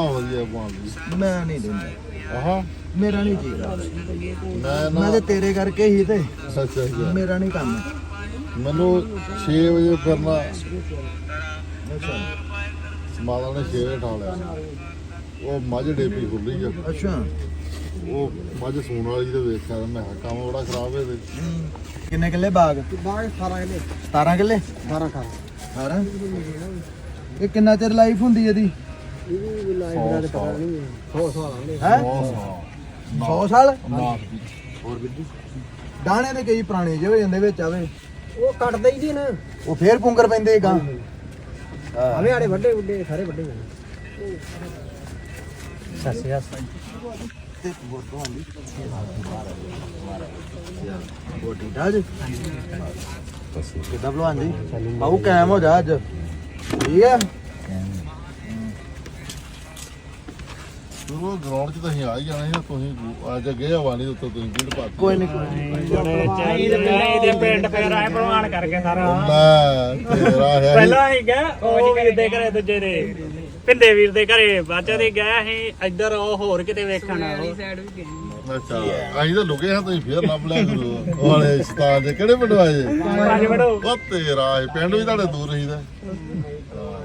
ਵਧੀਆ ਬਣਦੀ ਮੈਂ ਨਹੀਂ ਦਿੰਦਾ। ਆਹਾ ਮੇਰਾ ਨਹੀਂ ਜੀ ਮੈਂ ਮੈਂ ਨਾ। ਤੇ ਤੇਰੇ ਕਰਕੇ ਹੀ ਤੇ। ਸੱਚ ਹੈ ਮੇਰਾ ਨਹੀਂ ਕੰਮ। ਮੈਨੂੰ 6 ਵਜੇ ਕਰਨਾ। ਅੱਛਾ। ਮਾਤਾ ਨੇ 6 ਵਜੇ ਠਾ ਲਿਆ। ਉਹ ਮੱਝ ਡੇਪੀ ਖੁੱਲੀ ਆ। ਅੱਛਾ। ਉਹ ਮੱਝ ਸੂਣ ਵਾਲੀ ਤੇ ਵੇਖਿਆ ਤੇ ਮੈਂ ਕਿਹਾ ਕੰਮ ਬੜਾ ਖਰਾਬ ਹੈ ਤੇ ਕਿੰਨੇ ਕਿੱਲੇ ਬਾਗ? ਬਾਗ 18 ਕਿਲੇ। 17 ਕਿੱਲੇ? 12 ਖਾਲ। 18 ਇਹ ਕਿੰਨਾ ਚਿਰ ਲਾਈਫ ਹੁੰਦੀ ਇਹਦੀ? ਇਹ ਵੀ ਲਾਈਫ ਦਾ ਤਾਂ ਪਤਾ ਨਹੀਂ। 100 ਸਾਲ ਆਉਂਦੇ ਹੈ ਬਹੁਤ 100 ਸਾਲ? ਨਾ। ਹੋਰ ਬਿੱਦੂ। ਦਾਣੇ ਤੇ ਕਈ ਪੁਰਾਣੇ ਜਿਹੇ ਹੋ ਜਾਂਦੇ ਵਿੱਚ ਆਵੇ। ਉਹ ਕੱਟਦੇ ਹੀ ਜੀ ਨਾ। ਉਹ ਫੇਰ ਪੁੰਗਰ ਪੈਂਦੇ ਗਾ ਆਵੇ ਆੜੇ ਵੱਡੇ ਵੱਡੇ ਸਾਰੇ ਵੱਡੇ ਹੋਏ। ਸੱਸਿਆ ਤੇ ਬੋਤੋਂ ਆਂਦੀ ਬੋਟੀ ਠਾਜ ਕਿੱਦਾਂ ਭਲਵਾਨ ਜੀ? ਬਾਹੂ ਕਾਇਮ ਹੋ ਜਾ ਅੱਜ। ਠੀਕ ਹੈ? ਉਹ ਗਰਾਊਂਡ 'ਚ ਤਾਂ ਅਸੀਂ ਆ ਹੀ ਜਾਣਾ ਸੀ ਨਾ, ਤੁਸੀਂ ਅੱਜ ਅੱਗੇ ਹਵਾ ਨਹੀਂ ਉੱਤੇ ਤੁਸੀਂ ਵੀਡ ਪਾਤੀ। ਕੋਈ ਨਹੀਂ ਕੋਈ ਨੀ। ਚਾਹੀਦੇ ਦੇ ਪਿੰਡ ਫੇਰ ਆਏ ਪ੍ਰਮਾਣ ਕਰਕੇ ਸਾਰਾ। ਮੈਂ ਤੇਰਾ ਹੈ ਪਹਿਲਾਂ ਹੀ ਗਿਆ ਉਹ ਵੀਰ ਦੇ ਘਰੇ ਦੂਜੇ ਦੇ ਪਿੰਦੇ ਵੀਰ ਦੇ ਘਰੇ। ਬਾਅਦ ਦੇ ਗਿਆ ਸੀ ਇੱਧਰ ਉਹ ਹੋਰ ਕਿਤੇ ਵੇਖਣ ਅੱਛਾ ਅਸੀਂ ਤਾਂ ਲੁਕੇ ਹਾਂ ਤੁਸੀਂ ਫੇਰ ਲੱਭ ਲਿਆ ਕਰੋ। ਵਾਲੇ ਸਤਾਨ ਦੇ ਕਿਹੜੇ ਪਿੰਡ ਆਏ ਪੰਜ ਵੜੋ ਉਹ ਤੇਰਾ ਇਹ ਪਿੰਡ ਵੀ ਤੁਹਾਡੇ ਦੂਰ ਰਹੀਦਾ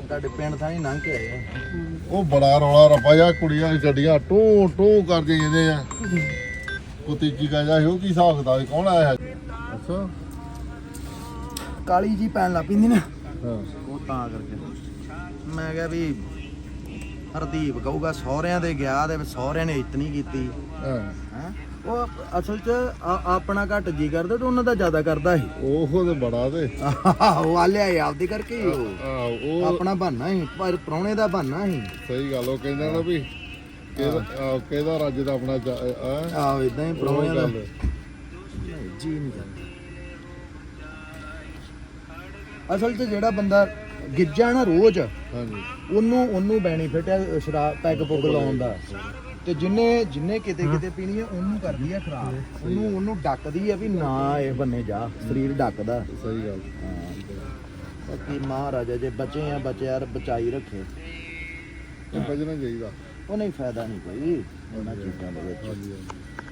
ਤੁਹਾਡੇ ਪਿੰਡ ਥਾਂ ਹੀ ਲੰਘ ਕੇ ਆਏ ਆ। ਉਹ ਬੜਾ ਰੌਲਾ ਰੱਪਾ ਜਾ ਕੁੜੀਆਂ ਦੀ ਗੱਡੀਆਂ ਟੂ ਟੂ ਕਰਦੇ ਜਾਂਦੇ ਆ। ਕੁੱਤੀ ਕੀ ਕਹਾਂ ਉਹ ਕੀ ਹਿਸਾਬ ਕਿਤਾਬ? ਕੌਣ ਆਇਆ ਹੈ ਅੱਛਾ। ਕਾਲੀ ਜੀ ਪੈਣ ਲੱਗ ਪੈਂਦੀ ਨਾ। ਹਾਂ। ਉਹ ਤਾਂ ਕਰਕੇ। ਮੈਂ ਕਿਹਾ ਵੀ ਹਰਦੀਪ ਕਹੂਗਾ ਸਹੁਰਿਆਂ ਦੇ ਗਿਆ ਤੇ ਸਹੁਰਿਆਂ ਨੇ ਇੱਜ਼ਤ ਨਹੀਂ ਕੀਤੀ। ਹਾਂ। ਹੈ? ਉਹ ਅਸਲ 'ਚ ਆ- ਆਪਣਾ ਘੱਟ ਜੀ ਕਰਦਾ ਤੇ ਉਹਨਾਂ ਦਾ ਜ਼ਿਆਦਾ ਕਰਦਾ ਸੀ ਉਹ ਤੇ ਬੜਾ ਤੇ। ਉਹ ਆ ਲਿਆ ਆਪਦੇ ਕਰਕੇ ਹੀ ਉਹ। ਆ ਉਹ ਆਪਣਾ ਬਹਾਨਾ ਸੀ ਪਰ ਪ੍ਰਾਹੁਣੇ ਦਾ ਬਹਾਨਾ ਸੀ ਸਹੀ ਗੱਲ ਉਹ ਕਹਿੰਦਾ ਨਾ ਵੀ ਕਿਹਦਾ ਕਿਹਦਾ ਰੱਜ ਦਾ ਆਪਣਾ ਆ? ਆਹ ਇਦਾਂ ਹੀ ਉਹ ਪ੍ਰਾਹੁਣਿਆਂ ਦਾ। ਗੱਲ ਜੀ ਨਹੀਂ ਕਰਦਾ। ਅਸਲ 'ਚ ਜਿਹੜਾ ਬੰਦਾ ਗਿੱਜਾ ਨਾ ਰੋਜ਼ ਹਾਂਜੀ। ਉਹਨੂੰ ਉਹਨੂੰ ਬੈਨੀਫਿਟ ਹੈ ਸ਼ਰਾਬ ਪੈਗ ਪੁੱਗ ਲਾਉਣ ਦਾ। ਤੇ ਜਿੰਨੇ ਜਿੰਨੇ ਕਿਤੇ ਕਿਤੇ ਪੀਣੀ ਹੈ ਉਹਨੂੰ ਕਰਦੀ ਹੈ ਖਰਾਬ। ਉਹਨੂੰ ਉਹਨੂੰ ਡੱਕਦੀ ਹੈ ਵੀ ਨਾ ਇਹ ਬੰਨੇ ਜਾ ਸਰੀਰ ਡੱਕਦਾ। ਸਹੀ ਗੱਲ। ਬਾਕੀ ਮਹਾਰਾਜਾ ਜੇ ਬਚੇ ਆ ਬਚਿਆ ਬਚਾਈ ਰੱਖੇ। ਭਜਣਾ ਚਾਹੀਦਾ। ਉਹ ਨਹੀਂ ਫਾਇਦਾ ਨਹੀਂ ਕੋਈ ਉਹਨਾਂ ਚੀਜ਼ਾਂ ਦੇ ਵਿੱਚ।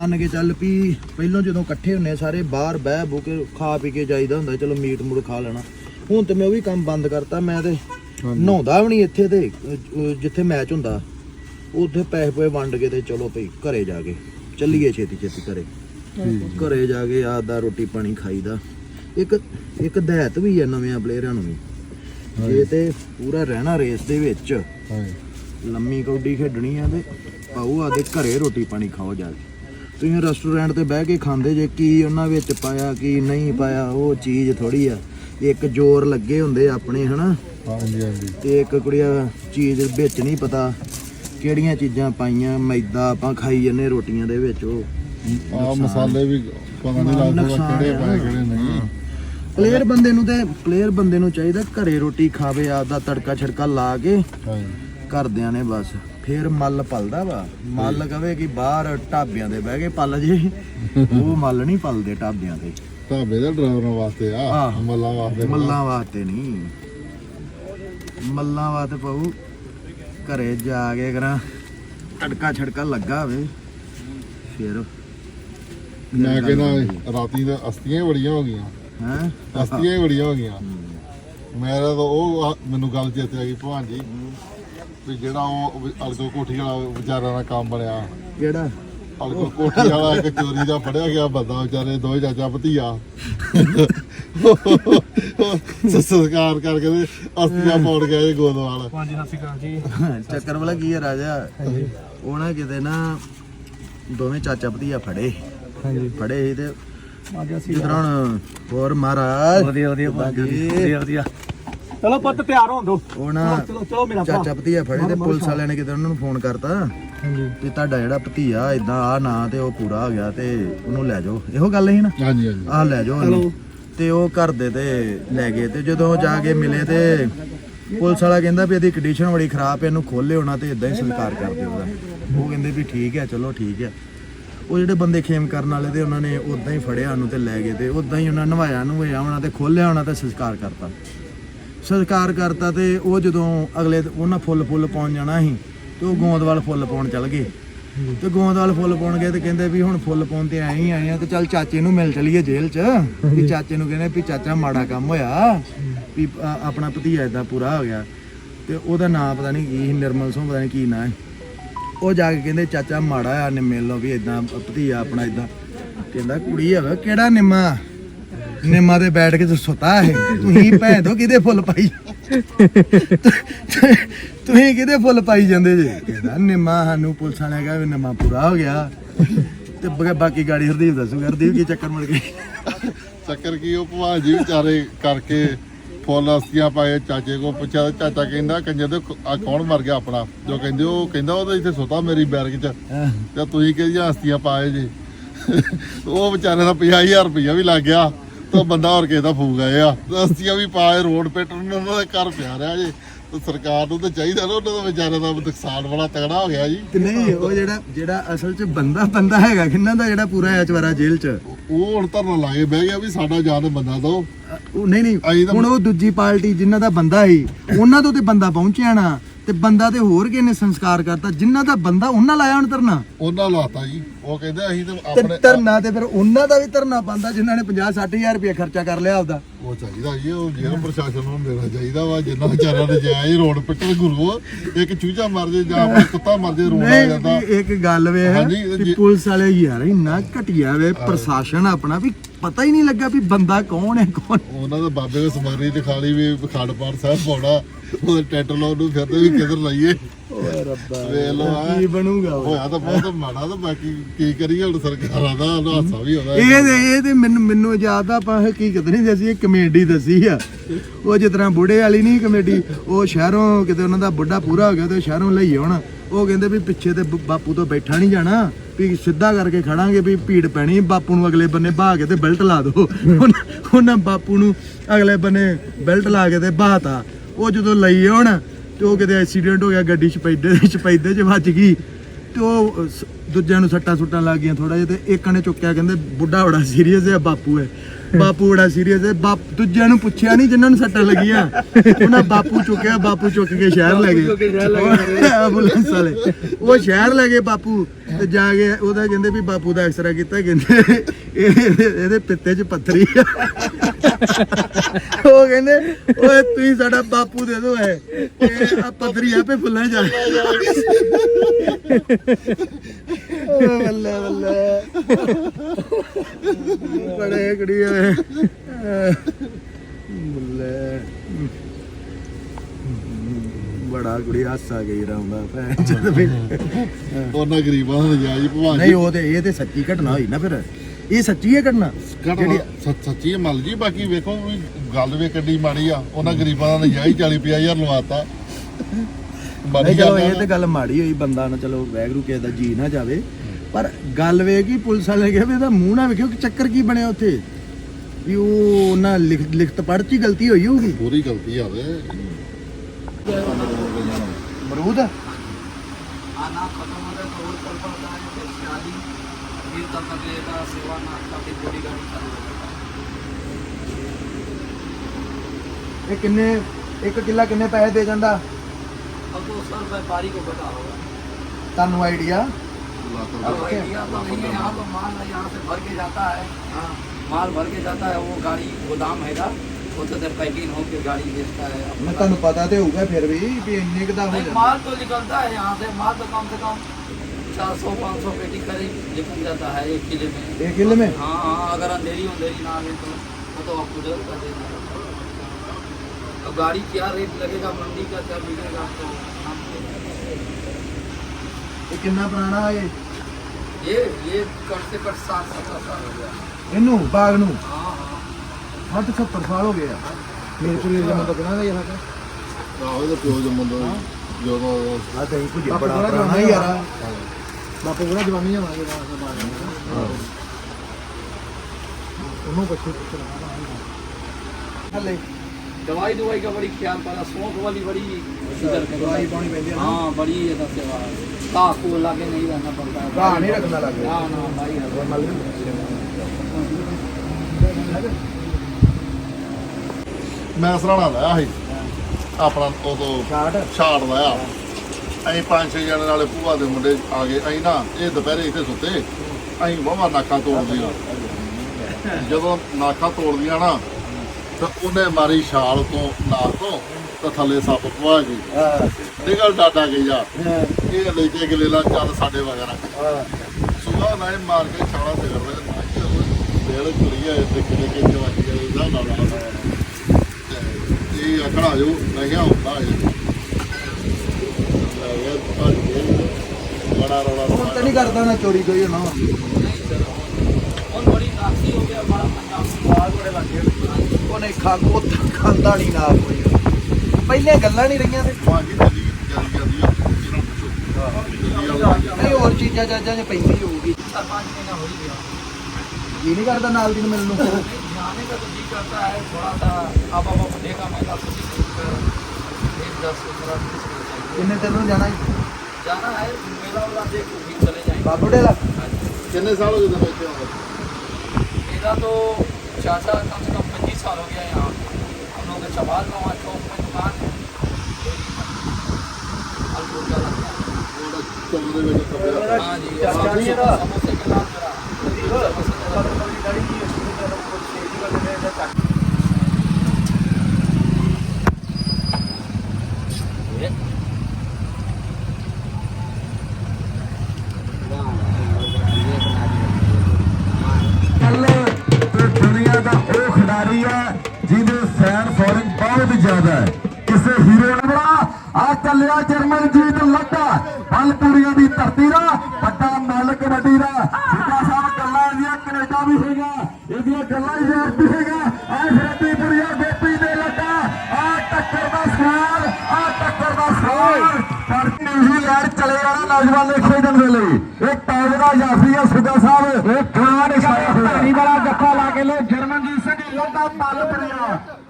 ਅੰਨ ਕੇ ਚੱਲ ਪੀ ਪਹਿਲਾਂ ਜਦੋਂ ਇਕੱਠੇ ਹੁੰਨੇ ਸਾਰੇ ਬਾਹਰ ਬਹਿ ਬੂ ਕੇ ਖਾ ਪੀ ਕੇ ਜਾਈਦਾ ਹੁੰਦਾ ਚਲੋ ਮੀਟ ਮੂਟ ਖਾ ਲੈਣਾ। ਹੁਣ ਤੇ ਮੈਂ ਉਹ ਵੀ ਕੰਮ ਬੰਦ ਕਰਤਾ ਮੈਂ ਤੇ ਨਹਾਉਂਦਾ ਵੀ ਨਹੀਂ ਇੱਥੇ ਤੇ ਜਿੱਥੇ ਮੈਚ ਹੁੰਦਾ। ਉੱਥੇ ਪੈਸੇ ਪਏ ਵੰਡ ਕੇ ਤੇ ਚਲੋ ਭਈ ਘਰੇ ਜਾ ਕੇ। ਚੱਲੀਏ ਛੇਤੀ ਛੇਤੀ ਘਰੇ। ਘਰੇ ਜਾ ਕੇ ਆਦਾ ਰੋਟੀ ਪਾਣੀ ਖਾਈਦਾ। ਇੱਕ ਇੱਕ ਦਹਿਤ ਵੀ ਹੈ ਨਵੇਂ ਪਲੇਅਰਾਂ ਨੂੰ ਵੀ। ਜੇ ਤੇ ਪੂਰਾ ਰਹਿਣਾ ਰੇਸ ਦੇ ਵਿੱਚ ਲੰਮੀ ਕੌਡੀ ਖੇਡਣੀ ਆ ਤੇ ਪਾਓ ਆਦੇ ਘਰੇ ਰੋਟੀ ਪਾਣੀ ਖਾਓ ਜਾ ਕੇ। ਤੁਸੀਂ ਰੈਸਟੋਰੈਂਟ ਤੇ ਬਹਿ ਕੇ ਖਾਂਦੇ ਜੇ ਕੀ ਉਹਨਾਂ ਵਿੱਚ ਪਾਇਆ ਕੀ ਨਹੀਂ ਪਾਇਆ ਉਹ ਚੀਜ਼ ਥੋੜੀ ਆ। ਇੱਕ ਜ਼ੋਰ ਲੱਗੇ ਹੁੰਦੇ ਆਪਣੇ ਹਨਾ? ਹਾਂਜੀ ਹਾਂਜੀ। ਤੇ ਇੱਕ ਕੁੜੀਆ ਚੀਜ਼ ਵਿੱਚ ਨਹੀਂ ਪਤਾ। ਕਿਹੜੀਆਂ ਚੀਜ਼ਾਂ ਪਾਈਆਂ? ਮੈਦਾ ਆਪਾਂ ਖਾਈ ਜੰਨੇ ਰੋਟੀਆਂ ਦੇ ਵਿੱਚ ਉਹ। ਆ ਮਸਾਲੇ ਵੀ ਪਤਾ ਨਹੀਂ ਲੱਗਦਾ ਨੁਕਸਾਨ ਕਿਹੜੇ। ਪਾਏ ਕਿਹੜੇ ਨਹੀਂ। ਪਲੇਅਰ ਬੰਦੇ ਨੂੰ ਤੇ ਪਲੇਅਰ ਬੰਦੇ ਨੂੰ ਚਾਹੀਦਾ ਘਰੇ ਰੋਟੀ ਖਾਵੇ ਆਪਦਾ ਤੜਕਾ ਛੜਕਾ ਲਾ ਕੇ। ਹਾਂਜੀ। ਘਰਦਿਆਂ ਨੇ ਬਸ। ਫੇਰ ਮੱਲ ਪਲਦਾ ਵਾ। ਮੱਲ ਕਵੇ ਕਿ ਬਾਹਰ ਢਾਬਿਆਂ ਦੇ ਬਹਿ ਕੇ ਪਲ ਜੇ। ਉਹ ਮੱਲ ਨਹੀਂ ਪਲਦੇ ਢਾਬਿਆਂ ਤੇ। ਢਾਬੇ ਦੇ ਡਰਾਈਵਰਾਂ ਵਾਸਤੇ ਆ ਆਹ। ਮੱਲਾਂ ਵਾਸਤੇ ਮੱਲਾਂ ਵਾਸਤੇ ਨਹੀਂ। ਮੱਲਾਂ ਵਾਸਤੇ ਪਾਉ ਘਰੇ ਜਾ ਕੇ ਕਰਾਂ। ਤੜਕਾ ਛੜਕਾ ਲੱਗਾ ਹੋਵੇ। ਫਿਰ ਮੈਂ ਕਹਿੰਦਾ ਰਾਤੀ ਦਾ ਅਸਤੀਆਂ ਹੀ ਬੜੀਆਂ ਹੋ ਗਈਆਂ। ਹੈ? ਅਸਤੀਆਂ ਹੀ ਬੜੀਆਂ ਹੋ ਗਈਆਂ। ਮੇਰਾ ਤਾਂ ਉਹ ਆ- ਮੈਨੂੰ ਗੱਲ ਚੇਤੇ ਆ ਗਈ ਭਵਾਨ ਜੀ। ਵੀ ਜਿਹੜਾ ਉਹ ਅਲਗੋ ਕੋਠੀ ਵਾਲਾ ਵਿਚਾਰਾ ਦਾ ਕੰਮ ਬਣਿਆ। ਕਿਹੜਾ? ਅਲਗੋ ਕੋਠੀ ਵਾਲਾ ਇੱਕ ਚੋਰੀ ਦਾ ਫੜਿਆ ਗਿਆ ਬੰਦਾ ਵਿਚਾਰੇ ਦੋਵੇਂ ਚਾਚਾ ਭਤੀਆ। ਸੰਸਕਾਰ ਕਰਕੇ ਤੇ ਅਸਤੀਆਂ ਪਾਉਣ ਗਏ ਗੋਦਵਾਲ। ਹਾਂਜੀ ਸਤਿ ਸ਼੍ਰੀ ਅਕਾਲ ਜੀ। ਚੱਕਰ ਵਾਲਾ ਕੀ ਹੈ ਰਾਜਾ? ਉਹ ਨਾ ਕਿਤੇ ਨਾ ਦੋਵੇਂ ਚਾਚਾ ਭਤੀਆ ਫੜੇ। ਹਾਂਜੀ। ਫੜੇ ਸੀ ਤੇ ਅੱਜ ਅਸੀਂ ਜਿੱਦਾਂ ਹੁਣ ਹੋਰ ਮਹਾਰਾਜ ਵਧੀਆ ਵਧੀਆ ਜੀ? ਵਧੀਆ ਵਧੀਆ। ਚਲੋ ਪੁੱਤ ਤਿਆਰ ਹੋਣ ਦੋ ਚਲੋ ਚਲੋ ਮੇਰਾ ਭਰਾ। ਚਾਚਾ ਭਤੀਆ ਫੜੇ ਤੇ ਪੁਲਿਸ ਵਾਲਿਆਂ ਨੇ ਕਿਤੇ ਉਹਨਾਂ ਨੂੰ ਫੋਨ ਕਰਤਾ ਹਾਂਜੀ। ਤੇ ਤੁਹਾਡਾ ਜਿਹੜਾ ਭਤੀਆ ਇਦਾਂ ਆ ਨਾਂ ਤੇ ਉਹ ਪੂਰਾ ਹੋ ਗਿਆ ਤੇ ਉਹਨੂੰ ਲੈ ਜਾਓ। ਇਹੋ ਗੱਲ ਸੀ ਨਾ? ਹਾਂਜੀ ਹਾਂਜੀ। ਆਹ ਲੈ ਜਾਓ। ਤੇ ਉਹ ਘਰ ਦੇ ਤੇ ਲੈ ਗਏ ਤੇ ਜਦੋਂ ਜਾ ਕੇ ਮਿਲੇ ਤੇ ਪੁਲਿਸ ਵਾਲਾ ਕਹਿੰਦਾ ਵੀ ਇਹਦੀ ਕੰਡੀਸ਼ਨ ਬੜੀ ਖਰਾਬ ਹੈ, ਇਹਨੂੰ ਖੋਲੇ ਹੋਣਾ ਤੇ ਇਦਾਂ ਹੀ ਸੰਸਕਾਰ ਕਰ ਦਿਓ ਉਹਦਾ। ਉਹ ਕਹਿੰਦੇ ਵੀ ਠੀਕ ਹੈ, ਚਲੋ ਠੀਕ ਹੈ। ਉਹ ਜਿਹੜੇ ਬੰਦੇ ਖੇਮ ਕਰਨ ਵਾਲੇ ਤੇ ਉਹਨਾਂ ਨੇ ਉਦਾਂ ਹੀ ਫੜਿਆ ਉਹਨੂੰ ਤੇ ਲੈ ਗਏ ਤੇ ਉਦਾਂ ਹੀ ਉਹਨਾਂ ਨਵਾਇਆ ਨਵਾਇਆ ਹੋਣਾ ਤੇ ਖੋਲਿਆ ਹੋਣਾ ਤੇ ਸੰਸਕਾਰ ਕਰਤਾ। ਸੰਸਕਾਰ ਕਰਤਾ ਤੇ ਉਹ ਜਦੋਂ ਅਗਲੇ, ਉਹਨਾਂ ਫੁੱਲ ਫੁੱਲ ਪਾਉਣ ਜਾਣਾ ਸੀ ਤੇ ਤੇ ਉਹ ਗੋਂਦਵਾਲ ਫੁੱਲ ਪਾਉਣ ਚੱਲ ਗਏ। ਤੇ ਗੋਂਦਵਾਲ ਫੁੱਲ ਪਾਉਣ ਗਏ ਤੇ ਕਹਿੰਦੇ ਵੀ ਹੁਣ ਫੁੱਲ ਪਾਉਣ ਤੇ ਆਏ ਹੀ ਆਏ ਆ ਤੇ ਚੱਲ ਚਾਚੇ ਨੂੰ ਮਿਲ ਚਲੀਏ ਜੇਲ੍ਹ 'ਚ। ਵੀ ਚਾਚੇ ਨੂੰ ਕਹਿੰਦੇ ਵੀ ਚਾਚਾ ਮਾੜਾ ਕੰਮ ਹੋਇਆ। ਵੀ ਆ- ਆਪਣਾ ਭਤੀਜਾ ਇਦਾਂ ਪੂਰਾ ਹੋ ਗਿਆ। ਤੇ ਉਹਦਾ ਨਾਂ ਪਤਾ ਨਹੀਂ ਕੀ ਸੀ, ਨਿਰਮਲ ਸਿੰਘ ਪਤਾ ਨਹੀਂ ਕੀ ਨਾਂ ਹੈ। ਉਹ ਜਾ ਕੇ ਕਹਿੰਦੇ ਚਾਚਾ ਮਾੜਾ ਆ ਨਿੰਮੇ ਲੋ ਵੀ ਇਦਾਂ ਭਤੀਜਾ ਆਪਣਾ ਇਦਾਂ ਕਹਿੰਦਾ ਕੁੜੀ ਹੋਵੇ ਕਿਹੜਾ ਨਿੰਮਾ? ਨਿੰਮਾ ਤੇ ਬੈਠ ਕੇ ਤੇ ਸੁੱਤਾ ਹੈ ਤੁਸੀਂ ਭੈਣ ਤੋਂ ਕਿਹਦੇ ਫੁੱਲ ਪਾਈ? ਤੁਸੀਂ ਕਿਹਦੇ ਫੁੱਲ ਪਾਈ ਜਾਂਦੇ ਜੇ? ਕਹਿੰਦਾ ਨਿੰਮਾ ਸਾਨੂੰ ਪੁਲਿਸ ਵਾਲਿਆਂ ਕਹਾ ਵੀ ਨਿੰਮਾ ਪੂਰਾ ਹੋ ਗਿਆ। ਤੇ ਬਾਕੀ ਗਾੜੀ ਹਰਦੀਪ ਦੱਸੂ ਹਰਦੀਪ ਕੀ ਚੱਕਰ ਮਿਲ ਗਈ ਚੱਕਰ ਕੀ ਉਹ ਭਵਾਨ ਜੀ ਵਿਚਾਰੇ ਕਰਕੇ ਫੁੱਲ ਅਸਤੀਆਂ ਪਾਏ ਚਾਚੇ ਕੋ ਪੁੱਛਿਆ ਤਾਂ ਚਾਚਾ ਕਹਿੰਦਾ ਕੰਜਰ ਦੇ ਆ ਕੌਣ ਮਰ ਗਿਆ ਆਪਣਾ? ਜੋ ਕਹਿੰਦੇ ਉਹ ਕਹਿੰਦਾ ਉਹ ਤਾਂ ਇੱਥੇ ਸੁੱਤਾ ਮੇਰੀ ਬੈਰਕ 'ਚ। ਤੇ ਤੁਸੀਂ ਕਿਹਦੀਆਂ ਅਸਤੀਆਂ ਪਾਏ ਜੀ? ਉਹ ਵਿਚਾਰੇ ਦਾ 50000 ਰੁਪਇਆ ਵੀ ਲੱਗ ਗਿਆ। ਤੇ ਉਹ ਬੰਦਾ ਹੋਰ ਕਿਸੇ ਦਾ ਫੂਕ ਗਏ ਆ ਤੇ ਅਸਤੀਆਂ ਵੀ ਪਾਏ ਰੋਡ ਪੇਟਣ ਨੂੰ ਉਹਨਾਂ ਦੇ ਘਰ ਪਿਆ ਰਿਹਾ ਜੀ। ਤੇ ਸਰਕਾਰ ਨੂੰ ਤਾਂ ਚਾਹੀਦਾ ਨਾ ਉਹਨਾਂ ਦਾ ਵਿਚਾਰੇ ਦਾ ਨੁਕਸਾਨ ਬੜਾ ਤਗੜਾ ਹੋ ਗਿਆ ਜੀ। ਤੇ ਨਹੀਂ ਉਹ ਜਿਹੜਾ ਜਿਹੜਾ ਅਸਲ 'ਚ ਬੰਦਾ ਬੰਦਾ ਹੈਗਾ ਕਿੰਨਾ ਦਾ ਜਿਹੜਾ ਪੂਰਾ ਐ ਚਵਾਰਾ ਜੇਲ੍ਹ 'ਚ? ਉਹ ਹੁਣ ਧਰਨਾ ਲਾਏ ਬਹਿ ਗਿਆ ਵੀ ਸਾਡਾ ਜਾਨ ਬੰਦਾ ਦੋ। ਉਹ ਨਹੀਂ ਨਹੀਂ ਹੁਣ ਉਹ ਦੂਜੀ ਪਾਰਟੀ ਜਿਨ੍ਹਾਂ ਦਾ ਬੰਦਾ ਸੀ ਉਹਨਾਂ ਤੋਂ ਤੇ ਬੰਦਾ ਪਹੁੰਚਿਆ ਨਾ ਤੇ ਬੰਦਾ ਤੇ ਹੋਰ ਕਿਸੇ ਨੇ ਸੰਸਕਾਰ ਕਰਤਾ ਜਿਨ੍ਹਾਂ ਦਾ ਬੰਦਾ ਉਹਨਾਂ ਲਾਇਆ ਹੁਣ ਧਰਨਾ? ਉਹਨਾਂ ਲਾਤਾ ਜੀ। ਉਹ ਕਹਿੰਦੇ ਅਸੀਂ ਤਾਂ ਤੇ ਆਪਣੇ ਧਰਨਾ ਤੇ ਫਿਰ ਉਹਨਾਂ ਦਾ ਵੀ ਧਰਨਾ ਬੰਦਾ ਜਿਨ੍ਹਾਂ ਨੇ 50 60000 ਰੁਪਏ ਖਰਚਾ ਕਰ ਲਿਆ ਆਪਦਾ। ਉਹ ਚਾਹੀਦਾ ਜੀ ਉਹ ਜੇਲ੍ਹ ਪ੍ਰਸ਼ਾਸਨ ਨੂੰ ਦੇਣਾ ਚਾਹੀਦਾ ਵਾ ਜਿੰਨਾ ਵਿਚਾਰਿਆਂ ਨੇ ਜਾਇਜ਼ ਰੋਡ ਪਿੱਟਣ ਗੁਰੂ ਇੱਕ ਚੂਚਾ ਮਰ ਜੇ ਜਾਂ ਆਪਣਾ ਕੁੱਤਾ ਮਰ ਜੇ ਰੋਣ ਆ ਜਾਂਦਾ। ਨਹੀਂ ਇੱਕ ਗੱਲ ਵੇ ਹੈ ਹਾਂਜੀ, ਕਿ ਜੇ- ਪੁਲਿਸ ਵਾਲੇ ਯਾਰ ਇੰਨਾ ਘਟਿਆ ਵੇ ਪ੍ਰਸ਼ਾਸਨ ਆਪਣਾ ਵੀ ਪਤਾ ਹੀ ਨਹੀਂ ਲੱਗਾ ਵੀ ਬੰਦਾ ਕੌਣ ਹੈ ਕੌਣ ਉਹਨਾਂ ਦੇ ਬਾਬੇ ਦੇ ਸਮਗਰੀ ਦਿਖਾ ਲਈ ਵੀ ਖੜਪਾਰ ਸਾਹਿਬ ਪਾਉਣਾ ਉਹਦੇ ਟੈਂਟ ਲਾਉਣ ਨੂੰ ਫਿਰਦੇ ਵੀ ਕਿੱਧਰ ਲਾਈਏ। ਓਏ ਰੱਬਾ ਵੇਖ ਲਓ ਆ ਕੀ ਬਣੂਗਾ ਉਹ? ਹੋਇਆ ਤਾਂ ਬਹੁਤ ਮਾੜਾ ਤਾਂ ਬਾਕੀ ਕੀ ਕਰੀਏ, ਹੁਣ ਸਰਕਾਰਾਂ ਦਾ ਹਾਸਾ ਵੀ ਹੋਦਾ ਇਹ ਇਹ ਤੇ ਮੈਨੂੰ ਮੈਨੂੰ ਯਾਦ ਆ, ਆਪਾਂ ਹਕੀਕਤ ਨਹੀਂ ਦੱਸੀ, ਇਹ ਕਮੇਡੀ ਦੱਸੀ ਆ। ਉਹ ਜਿਸ ਤਰ੍ਹਾਂ ਬੁੱਢੇ ਵਾਲੀ ਨਹੀਂ ਕਮੇਡੀ, ਉਹ ਸ਼ਹਿਰੋਂ ਕਿਤੇ ਉਹਨਾਂ ਦਾ ਬੁੱਢਾ ਪੂਰਾ ਹੋ ਗਿਆ ਤੇ ਸ਼ਹਿਰੋਂ ਲਈ ਆਉਣ। ਉਹ ਕਹਿੰਦੇ ਵੀ ਪਿੱਛੇ ਤੇ ਬਾਪੂ ਤੋਂ ਬੈਠਾ ਨਹੀਂ ਜਾਣਾ, ਵੀ ਸਿੱਧਾ ਕਰਕੇ ਖੜਾਂਗੇ, ਵੀ ਭੀੜ ਪੈਣੀ, ਬਾਪੂ ਨੂੰ ਅਗਲੇ ਬੰਨੇ ਬਾਹ ਕੇ ਤੇ ਬੈਲਟ ਲਾ ਦੋ। ਉਹਨਾਂ- ਬਾਪੂ ਨੂੰ ਅਗਲੇ ਬੰਨੇ ਬੈਲਟ ਲਾ ਕੇ ਤੇ ਬਾਹਤਾ ਉਹ ਜਦੋਂ ਲਈ ਆਉਣ, ਤੇ ਉਹ ਕਿਤੇ ਐਕਸੀਡੈਂਟ ਹੋ ਗਿਆ, ਗੱਡੀ ਛਪੈਦੇ ਛਪੈਦੇ ਚ ਵੱਜ ਗਈ। ਤੇ ਉਹ ਸ- ਦੂਜਿਆਂ ਨੂੰ ਸੱਟਾਂ ਸੁੱਟਾਂ ਲੱਗ ਗਈਆਂ ਥੋੜਾ ਜਿਹਾ ਤੇ ਇੱਕ ਨੇ ਚੁੱਕਿਆ, ਕਹਿੰਦੇ ਬੁੱਢਾ ਬੜਾ ਸੀਰੀਅਸ ਹੈ, ਬਾਪੂ ਹੈ। ਬਾਪੂ ਬੜਾ ਸੀਰੀਅਸ ਹੈ, ਬਾਪ, ਦੂਜਿਆਂ ਨੂੰ ਪੁੱਛਿਆ ਨਹੀਂ ਜਿਨ੍ਹਾਂ ਨੂੰ ਸੱਟਾਂ ਲੱਗੀਆਂ। ਉਹਨਾਂ ਬਾਪੂ ਚੁੱਕਿਆ, ਬਾਪੂ ਚੁੱਕ ਕੇ ਸ਼ਹਿਰ ਲੈ ਗਏ। ਐਂਬੂਲੈਂਸ ਵਾਲੇ। ਉਹ ਸ਼ਹਿਰ ਲੈ ਗਏ ਬਾਪੂ ਤੇ ਜਾ ਕੇ ਉਹਦਾ ਕਹਿੰਦੇ ਵੀ ਬਾਪੂ ਦਾ ਐਕਸਰਾ ਕੀਤਾ, ਕਹਿੰਦੇ ਇਹ ਇਹਦੇ ਇਹਦੇ ਪਿੱਤੇ 'ਚ ਪੱਥਰੀ ਆ। ਉਹ ਕਹਿੰਦੇ ਓਏ ਤੁਸੀਂ ਸਾਡਾ ਬਾਪੂ ਦੇ ਦਿਓ ਐ ਇਹ ਆ ਪੱਥਰੀ ਆਪੇ ਫੁੱਲਾਂ ਜਾ ਬੱਲੇ ਬੱਲੇ। ਬੜੇ ਕੁੜੀ ਓਏ ਬੱਲੇ। ਬੜਾ ਕੁੜੀ ਹਾਸਾ ਗਈ ਰਾਉਂਦਾ ਭੈਣ ਜਦ ਵੀ। ਉਹਨਾਂ ਗਰੀਬਾਂ ਦਾ ਜਾਇਜ਼ ਭਵਾਨ। ਨਹੀਂ ਉਹ ਤੇ ਇਹ ਤੇ ਸੱਚੀ ਘਟਨਾ ਹੋਈ ਨਾ ਫਿਰ। ਇਹ ਸੱਚੀ ਹੈ ਘਟਨਾ? ਜਿਹੜੀ ਸੱਚੀ ਮਲ ਜੀ ਬਾਕੀ ਵੇਖੋ ਵੀ ਗੱਲ ਵੀ ਕੱਢੀ ਮਾੜੀ ਆ। ਉਹਨਾਂ ਗਰੀਬਾਂ ਦਾ ਨਜਾਇਜ਼ 40 50000 ਲਵਾਤਾ। ਮਾੜੀ ਨਹੀਂ ਚਲੋ ਗੱਲ ਇਹ ਆ ਤੇ ਗੱਲ ਮਾੜੀ ਹੋਈ ਬੰਦਾ ਨਾ ਚਲੋ ਵੈਗਰੂ ਕਿਸੇ ਦਾ ਜੀ ਨਾ ਜਾਵੇ। ਪਰ ਗੱਲ ਵੇ ਕਿ ਪੁਲਿਸ ਵਾਲੇ ਕਿਹਾ ਵੀ ਇਹਦਾ ਮੂੰਹ ਨਾ ਵੇਖਿਓ ਕਿ ਚੱਕਰ ਕੀ ਬਣਿਆ ਉੱਥੇ। ਵੀ ਉਹ ਉਹਨਾਂ ਲਿਖ- ਲਿਖਤ ਪੜ੍ਹ ਚ ਹੀ ਗਲਤੀ ਹੋਈ ਹੋਊਗੀ। ਪੂਰੀ ਗਲਤੀ ਆ ਵੇ। ਮਰੂਦ आना खत्म हो गया तो रोड पर पड़ता है फिर शादी फिर तब तक लेगा सेवा नाश्ता फिर पूरी गाड़ी चालू हो ਇਹ ਕਿੰਨੇ ਇੱਕ ਕਿੱਲਾ ਕਿੰਨੇ ਪੈਸੇ ਦੇ ਜਾਂਦਾ अब तो सर व्यापारी को पता होगा ਤੁਹਾਨੂੰ ਆਈਡੀਆ अब आइडिया तो नहीं है यहाँ तो माल है यहाँ से भर के जाता है हाँ माल भर के जाता है वो गाड़ी गोदाम हैगा वो तो जब पैकिंग हो के गाड़ी बेचता है अपना- ਮੈਂ ਤੁਹਾਨੂੰ ਪਤਾ ਤੇ ਹੋਊਗਾ ਫਿਰ ਵੀ ਵੀ ਇੰਨੇ ਕੁ ਦਾ ਹੋ नहीं, ਜਾਂਦਾ माल तो निकलता है यहाँ से माल तो कम से कम चार सौ पाँच सौ पेटी करीब निकल जाता है एक किले में एक किले में हाँ हाँ अगर अंधेरी अंधेरी ना आए तो वो तो आपको जरूर कर देना अब गाड़ी क्या रेट लगेगा मंडी का क्या बिकेगा आपको ਇਹ ਕਿੰਨਾ ਪੁਰਾਣਾ ਇਹ ये ये कट से कट सात सत्तर साल हो गया ਇਹਨੂੰ ਬਾਗ ਨੂੰ हाँ हाँ 60 70 ਸਾਲ ਹੋ ਗਏ ਆ ਮੇਰੇ ਕੋਲ ਇਹ ਜਮਾ ਤਾਂ ਕਿਹਨਾਂ ਦਾ ਯਾਰ ਆਹੋ ਇਹਦਾ ਪਿਓ ਜੰਮਣ ਦਾ ਜਦੋਂ ਆ ਤਾਂ ਕੁਝ ਬੜਾ ਪੁਰਾਣਾ ਹੀ ਯਾਰ बापू पूरा जवानी है हमारे ਉਹਨੂੰ ਪੁੱਛੋ ਹਲੇ दवाई दवाई का बड़ी ख्याल पड़ा सौंफ वाली बड़ी इधर के ਦਵਾਈ ਪਾਉਣੀ ਪੈਂਦੀ ਹੈ ਨਾ हाँ बड़ी है दस सेवा घाह को लागे नहीं रहना पड़ता है ਘਾਹ ਨਹੀਂ ਰੱਖਣਾ ਲੱਗੇ ना ना भाई ਮੈਂ ਸਰਾਣਾ ਲਾਇਆ ਸੀ ਆਪਣਾ ਉਦੋਂ ਸ਼ਾਰਟ ਛਾੜ ਲਾਇਆ ਅਸੀਂ ਪੰਜ ਛੇ ਜਣੇ ਨਾਲੇ ਭੂਆ ਦੇ ਮੁੰਡੇ ਆ ਗਏ। ਅਸੀਂ ਨਾ ਇਹ ਦੁਪਹਿਰੇ ਇੱਥੇ ਸੁੱਤੇ। ਅਸੀਂ ਵਾਵਾ ਨਾਕਾ ਤੋੜਦੀਆਂ। ਜਦੋਂ ਨਾਕਾ ਤੋੜਦੀਆਂ ਨਾ ਤਾਂ ਉਹਨੇ ਮਾਰੀ ਛਾਲ ਤੋਂ ਨਾਕ ਤੋਂ ਤਾਂ ਥੱਲੇ ਸੱਪ ਪਵਾ ਗਈ। ਨਿਕਲ ਡਾਟਾ ਗਈ ਜਾ ਇਹ ਲੈ ਕੇ ਅਗਲੇ ਲਾ ਚੱਲ ਸਾਡੇ ਵਗੈਰਾ ਸੁਬਾ ਇਹ ਮਾਰ ਕੇ ਛਾਲਾ ਤੇ ਕਰ ਰਿਹਾ ਬੇਲ ਕੁੜੀਆ ਤੇ ਕਿਤੇ ਕਿ ਜਵਾਨੀ ਦੇ ਨਾ ਨਾ ਨਾ ਇਹ ਅਖੜਾ ਜੋ ਨਹੀਂ ਆਉਂਦਾ ਇਹ। ਇਹ ਭੱਜ ਗਏ ਬੜਾ ਰੌਲਾ ਹੁਣ ਤਾਂ ਨਹੀਂ ਕਰਦਾ ਨਾ ਚੋਰੀ ਕੋਈ ਨਾ और बड़ी नासी हो गया बड़ा पंजाब बड़े लग गए ਉਹਨੇ ਖਾ ਕੋ ਖਾਂਦਾ ਨਹੀਂ ਨਾ ਕੋਈ ਪਹਿਲੇ ਗੱਲਾਂ ਨਹੀਂ ਰਹੀਆਂ ਤੇ ਮਾਗੀ ਚੱਲੀ ਚੱਲੀ ਜਾਂਦੀ ਆ ਇਹਨਾਂ ਨੂੰ ਪੁੱਛੋ ਨਹੀਂ ਹੋਰ ਚੀਜ਼ਾਂ ਚਾਜ਼ਾਂ 'ਚ ਪੈਂਦੀ ਹੋਊਗੀ चार पाँच महीना हो ही गया ਕੀ ਨਹੀਂ ਕਰਦਾ ਨਾਲ ਦੀ ਨੂੰ ਮਿਲਣ ਨੂੰ जाने का तो जी करता है थोड़ा सा अब अब अब देखा मैं सोची सोच कर एक दस पंद्रह बीस किलो चाहिए ਕਿੰਨੇ ਦਿਨ ਨੂੰ जाना है जाना है मेला वेला देख के फिर चले जाएंगे ਬਾਬੂ ਡੇਲਾ ਕਿੰਨੇ ਸਾਲ ਹੋ ਗਏ ਤੁਹਾਨੂੰ ਇੱਥੇ ਆਉਂਦੇ मेरा तो चाचा कम से कम पच्चीस साल हो गया यहाँ हम लोग के चबाल में वहाँ चौक में दुकान है अलगोर का लगता है ਉਹਦਾ ਚੌਂਕ ਦੇ ਵਿੱਚ ਕੱਪੜਾ हाँ जी समोसे ਮੱਲ ਕਬੱਡੀ ਦਾ। ਸਿੱਧਾ ਸਾਹਿਬ ਗੱਲਾਂ ਇਹਦੀਆਂ ਕੈਨੇਡਾ ਵੀ ਹੈਗਾ ਇਹਦੀਆਂ ਗੱਲਾਂ ਹੀ ਯੂਰਪ ਵੀ ਹੈਗਾ ਆ ਫਰਦੀਪੁਰੀਆ ਗੋਪੀ ਦੇ ਲੱਗਾ ਆ ਟੱਕਰ ਦਾ ਸਵਾਲ ਆ ਟੱਕਰ ਦਾ ਸਵਾਲ। ਪਰ ਨਿਊਜ਼ੀਲੈਂਡ ਚਲੇ ਜਾਣਾ ਨੌਜਵਾਨ ਨੇ ਖੇਡਣ ਦੇ ਲਈ। ਇਹ ਟੌਪ ਦਾ ਜਾਫੀ ਹੈ ਸਿੱਧਾ ਸਾਹਿਬ। ਇਹ ਖਾਨ ਧਾਰੀ ਵਾਲਾ ਜੱਫਾ ਲਾ ਕੇ ਲੋ ਜਰਮਨਜੀਤ ਸਿੰਘ ਢਿੱਲੋਂ ਦਾ ਮੱਲ ਪੜਿਆ। ਉਹ ਫਤਾਪੁਰੀਆ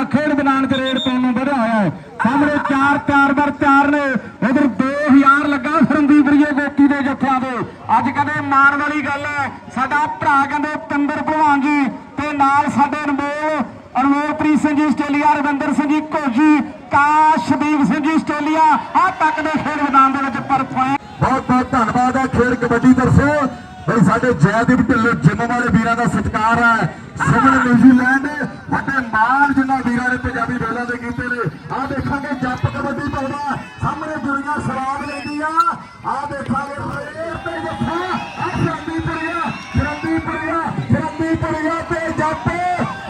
ਖਡੂਰ ਖੇਡ ਮੈਦਾਨ 'ਚ ਰੇਡ ਪਾਉਣ ਨੂੰ ਵਧਿਆ ਹੋਇਆ ਹੈ। ਸਾਹਮਣੇ ਚਾਰ ਚਾਰ ਦਰ ਤਿਆਰ ਨੇ। ਉਧਰ 2000 ਲੱਗਾ ਸਰੰਦੀਪ ਰੀਏ ਗੋਪੀ ਦੇ ਜੱਥਿਆਂ ਦੇ। ਅੱਜ ਕਹਿੰਦੇ ਮਾਣ ਵਾਲੀ ਗੱਲ ਹੈ। ਸਾਡਾ ਭਰਾ ਕਹਿੰਦੇ ਪਿੰਦਰ ਭਲਵਾਨ ਜੀ ਤੇ ਨਾਲ ਸਾਡੇ ਅਨਮੋਲ, ਅਨਮੋਲਪ੍ਰੀਤ ਸਿੰਘ ਜੀ ਆਸਟ੍ਰੇਲੀਆ, ਰਵਿੰਦਰ ਸਿੰਘ ਜੀ ਕੋਜੀ ਕਾਸ਼ਦੀਪ ਸਿੰਘ ਜੀ ਆਸਟ੍ਰੇਲੀਆ। ਆ ਤੱਕ ਦੇ ਖੇਡ ਮੈਦਾਨ ਦੇ ਵਿੱਚ ਪਰਫਾਰਮ ਬਹੁਤ ਬਹੁਤ ਧੰਨਵਾਦ ਹੈ ਖੇਡ ਕਬੱਡੀ ਤਰਫੋਂ। ਬਈ ਸਾਡੇ ਜੈਦੀਪ ਢਿੱਲੋਂ ਜਿੰਮ ਵਾਲੇ ਵੀਰਾਂ ਦਾ ਸਤਿਕਾਰ ਹੈ ਸਾਹਮਣੇ ਨਿਊਜ਼ੀਲੈਂਡ ਵੱਡੇ ਮਾਣ ਜਿਨ੍ਹਾਂ ਵੀਰਾਂ ਨੇ ਪੰਜਾਬੀ ਬੋਲਾਂ ਦੇ ਕੀਤੇ ਨੇ। ਆਹ ਦੇਖਾਂਗੇ ਜੱਪ ਕਬੱਡੀ ਪਾਉਂਦਾ ਸਾਹਮਣੇ ਦੁਨੀਆ ਸਵਾਦ ਲੈਂਦੀ ਆ ਆਹ ਦੇਖਾਂਗੇ ਰੇਡ ਤੇ ਜੱਫਾ। ਆ ਫਰੰਦੀਪੁਰੀਆ ਫਰੰਦੀਪੁਰੀਆ ਫਰੰਦੀਪੁਰੀਆ ਤੇ ਜੱਪ।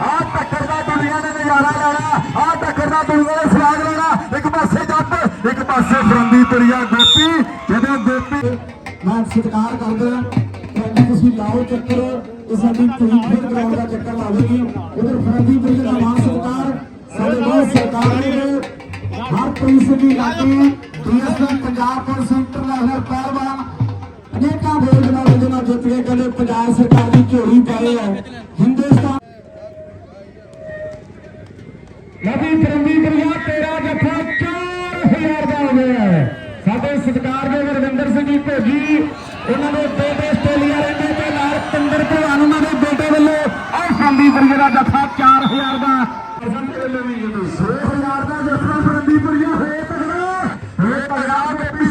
ਆਹ ਟੱਕਰ ਦਾ ਦੁਨੀਆ ਨੇ ਨਜ਼ਾਰਾ ਲੈਣਾ। ਆਹ ਟੱਕਰ ਦਾ ਦੁਨੀਆ ਨੇ ਸਵਾਦ ਲੈਣਾ। ਇੱਕ ਪਾਸੇ ਜੱਪ, ਇੱਕ ਪਾਸੇ ਫਰੰਦੀਪੁਰੀਆ ਗੋਪੀ। ਜਦੋਂ ਗੋਪੀ ਮੈਂ ਸਤਿਕਾਰ ਕਰਦਾ ਕਿ ਤੁਸੀਂ ਲਾਓ ਚੱਕਰ। ਤੇ ਸਾਡੀ ਕੁੜੀ ਫਿਰ ਗਰਾਊਂਡ ਦਾ ਚੱਕਰ ਲਾਵੇਗੀ ਉਧਰ ਫਰੰਦੀ ਪੁਲਿਸ ਦਾ ਮਾਨ ਹਰ ਪੁਲਿਸ ਦੀ ਲਾਗੇ ਡੀਐਸਐਮ ਪੰਜਾਬ ਪੁਲਿਸ ਇੰਟਰਨੈਸ਼ਨਲ ਪਹਿਲਵਾਨ ਅਨੇਕਾਂ ਗੋਲਡ ਮੈਡਲ ਦੇ ਨਾਲ ਜਿੱਤ ਕੇ ਕਹਿੰਦੇ ਪੰਜਾਬ ਸਰਕਾਰ ਦੀ ਝੋਲੀ ਪਾਏ ਹੈ ਹਿੰਦੁਸਤਾਨ ਨਵੀਂ ਫਰੰਦੀ ਦਰਿਆ ਤੇਰਾ ਜੱਫਾ 4000 ਦਾ ਹੋ ਗਿਆ। ਸਾਡੇ ਸਤਿਕਾਰ ਦੇ ਰਵਿੰਦਰ ਸਿੰਘ ਜੀ ਭੋਜੀ ਉਹਨਾਂ ਦੇ ਬੇਟੇ ਆਸਟ੍ਰੇਲੀਆ ਰਹਿੰਦੇ ਤੇ ਨਾਲ ਪਿੰਦਰ ਭਲਵਾਨ ਉਹਨਾਂ ਦੇ ਬੇਟੇ ਵੱਲੋਂ ਆਹ ਫਰੰਦੀ ਦਰਿਆ ਦਾ ਜੱਫਾ 4000 ਦਾ 6000 ਦਾ ਜੱਫਾ ਫਰੰਦੀ ਹੋਏ ਤਗੜਾ ਹੋਏ ਤਗੜਾ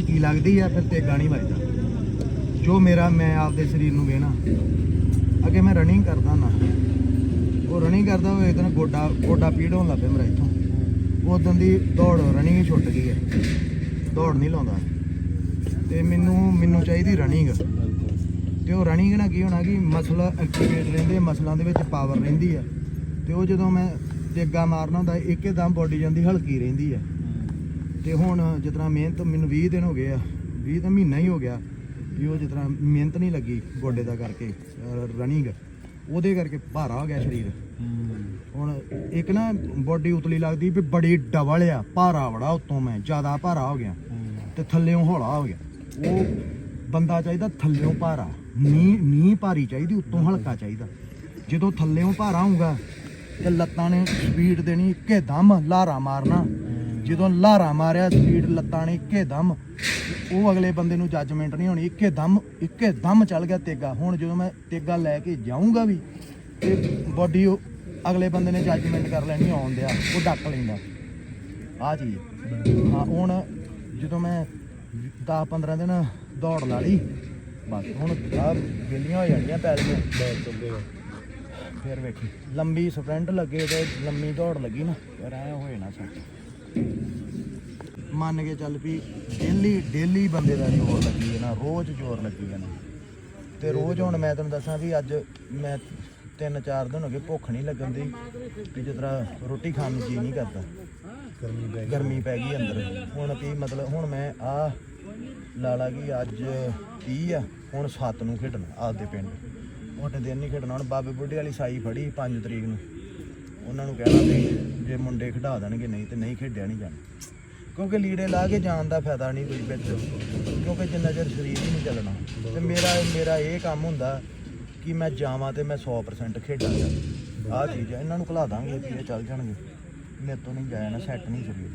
ਹਲਕੀ ਲੱਗਦੀ ਆ, ਫਿਰ ਤੇਗਾ ਨਹੀਂ ਵੱਜਦਾ। ਜੋ ਮੇਰਾ ਮੈਂ ਆਪਦੇ ਸਰੀਰ ਨੂੰ ਵੇਣਾ ਅੱਗੇ ਮੈਂ ਰਨਿੰਗ ਕਰਦਾ ਨਾ ਉਹ ਰਨਿੰਗ ਕਰਦਾ ਹੋਏ ਤਾਂ ਗੋਡਾ ਗੋਡਾ ਪੀੜ ਹੋਣ ਲੱਗ ਪਿਆ ਮੇਰਾ ਇੱਥੋਂ। ਉਦੋਂ ਦੀ ਦੌੜ ਰਨਿੰਗ ਹੀ ਛੁੱਟ ਗਈ ਹੈ। ਦੌੜ ਨਹੀਂ ਲਾਉਂਦਾ। ਤੇ ਮੈਨੂੰ ਮੈਨੂੰ ਚਾਹੀਦੀ ਰਨਿੰਗ ਤੇ ਉਹ ਰਨਿੰਗ ਨਾਲ ਕੀ ਹੋਣਾ ਕਿ ਮਸਲ ਐਕਟੀਵੇਟ ਰਹਿੰਦੇ, ਮਸਲਾਂ ਦੇ ਵਿੱਚ ਪਾਵਰ ਰਹਿੰਦੀ ਆ। ਤੇ ਉਹ ਜਦੋਂ ਮੈਂ ਤੇਗਾ ਮਾਰਨਾ ਹੁੰਦਾ ਇੱਕਦਮ ਬੋਡੀ ਜਾਂਦੀ, ਹਲਕੀ ਰਹਿੰਦੀ ਆ। ਤੇ ਹੁਣ ਜਿਸ ਤਰ੍ਹਾਂ ਮਿਹਨਤ ਮੈਨੂੰ 20 ਦਿਨ ਹੋ ਗਏ ਆ 20 ਤਾਂ ਮਹੀਨਾ ਹੀ ਹੋ ਗਿਆ ਵੀ ਉਹ ਜਿਸ ਤਰ੍ਹਾਂ ਮਿਹਨਤ ਨਹੀਂ ਲੱਗੀ ਗੋਡੇ ਦਾ ਕਰਕੇ ਰਨਿੰਗ ਉਹਦੇ ਕਰਕੇ ਭਾਰਾ ਹੋ ਗਿਆ ਸਰੀਰ। ਹੁਣ ਇੱਕ ਨਾ ਬੋਡੀ ਉਤਲੀ ਲੱਗਦੀ ਵੀ ਬੜੀ ਡਬਲ ਆ ਭਾਰਾ ਬੜਾ ਉਤੋਂ ਮੈਂ ਜ਼ਿਆਦਾ ਭਾਰਾ ਹੋ ਗਿਆ ਤੇ ਥੱਲਿਓਂ ਹੌਲਾ ਹੋ ਗਿਆ। ਉਹ ਬੰਦਾ ਚਾਹੀਦਾ ਥੱਲਿਓਂ ਭਾਰਾ ਨੀ ਨੀ ਭਾਰੀ ਚਾਹੀਦੀ ਉੱਤੋਂ ਹਲਕਾ ਚਾਹੀਦਾ। ਜਦੋਂ ਥੱਲਿਓਂ ਭਾਰਾ ਹੋਊਗਾ ਤੇ ਲੱਤਾਂ ਨੇ ਸਪੀਡ ਦੇਣੀ ਇੱਕੇ ਦਮ ਲਾਰਾ ਮਾਰਨਾ ਜਦੋਂ ਲਾਰਾ ਮਾਰਿਆ ਸਪੀਡ ਲੱਤਾਂ ਨੇ ਇੱਕੇ ਦਮ, ਉਹ ਅਗਲੇ ਬੰਦੇ ਨੂੰ ਜੱਜਮੈਂਟ ਨਹੀਂ ਹੋਣੀ, ਇੱਕੇ ਦਮ ਇੱਕੇ ਦਮ ਚੱਲ ਗਿਆ ਤੇਗਾ। ਹੁਣ ਜਦੋਂ ਮੈਂ ਤੇਗਾ ਲੈ ਕੇ ਜਾਊਂਗਾ ਵੀ, ਤੇ ਬਾਡੀ ਅਗਲੇ ਬੰਦੇ ਨੇ ਜੱਜਮੈਂਟ ਕਰ ਲੈਣੀ, ਆਉਣ ਦਿਆ, ਉਹ ਡੱਕ ਲੈਂਦਾ। ਆ ਚੀਜ਼। ਹਾਂ, ਹੁਣ ਜਦੋਂ ਮੈਂ 10 15 ਦਿਨ ਦੌੜ ਲਾ ਲਈ, ਬਸ ਹੁਣ ਆ ਵੇਲੀਆਂ ਹੋ ਜਾਣੀਆਂ ਪੈਰ ਫਿਰ ਵੇਖੀ, ਲੰਬੀ ਸਪ੍ਰਿੰਟ ਲੱਗੇ ਤੇ ਲੰਮੀ ਦੌੜ ਲੱਗੀ ਨਾ, ਫਿਰ ਐ ਹੋਏ ਨਾ ਸੱਚ ਮੰਨ ਕੇ ਚੱਲ ਵੀ ਡੇਲੀ ਡੇਲੀ ਬੰਦੇ ਦਾ ਜ਼ੋਰ ਲੱਗੀ ਹੈ ਨਾ ਰੋਜ਼ ਜ਼ੋਰ ਲੱਗੀ ਨਾ ਤੇ ਰੋਜ਼ ਹੁਣ ਮੈਂ ਤੁਹਾਨੂੰ ਦੱਸਾਂ ਵੀ ਅੱਜ ਮੈਂ ਤਿੰਨ ਚਾਰ ਦਿਨ ਹੋ ਗਏ ਭੁੱਖ ਨਹੀਂ ਲੱਗਣ ਦੀ ਵੀ ਜਿਸ ਤਰ੍ਹਾਂ ਰੋਟੀ ਖਾਣ ਨੂੰ ਜੀ ਨਹੀਂ ਕਰਦਾ। ਗਰਮੀ ਪੈ ਗਈ। ਅੰਦਰ। ਹੁਣ ਕੀ ਮਤਲਬ ਹੁਣ ਮੈਂ ਆ ਲਾਲਾ ਕੀ ਅੱਜ 30 ਆ ਹੁਣ 7 ਨੂੰ ਖੇਡਣਾ ਆਪਦੇ ਪਿੰਡ। ਉਹਨੇ ਦਿਨ ਨਹੀਂ ਖੇਡਣਾ ਹੁਣ ਬਾਬੇ ਬੁੱਢੇ ਵਾਲੀ ਸਾਈ ਫੜੀ 5 ਤਰੀਕ ਨੂੰ। ਉਹਨਾਂ ਨੂੰ ਕਹਿਣਾ ਵੀ ਜੇ ਮੁੰਡੇ ਖਿਡਾ ਦੇਣਗੇ ਨਹੀਂ ਤੇ ਨਹੀਂ ਖੇਡਿਆ ਨਹੀਂ ਜਾਣਾ। ਕਿਉਂਕਿ ਲੀੜੇ ਲਾ ਕੇ ਜਾਣ ਦਾ ਫਾਇਦਾ ਨਹੀਂ ਕੋਈ ਵਿੱਚ, ਕਿਉਂਕਿ ਜਿੰਨਾ ਚਿਰ ਸਰੀਰ ਹੀ ਨਹੀਂ ਚੱਲਣਾ, ਤੇ ਮੇਰਾ ਮੇਰਾ ਇਹ ਕੰਮ ਹੁੰਦਾ ਕਿ ਮੈਂ ਜਾਵਾਂ ਤੇ ਮੈਂ 100% ਖੇਡਾਂਗਾ ਆਹ ਚੀਜ਼ ਹੈ ਇਹਨਾਂ ਨੂੰ ਖਿਲਾ ਦਾਂਗੇ, ਵੀ ਇਹ ਚੱਲ ਜਾਣਗੇ। ਮੇਰੇ ਤੋਂ ਨਹੀਂ ਜਾਇਆ ਨਾ ਸੈੱਟ ਨਹੀਂ ਸਰੀਰ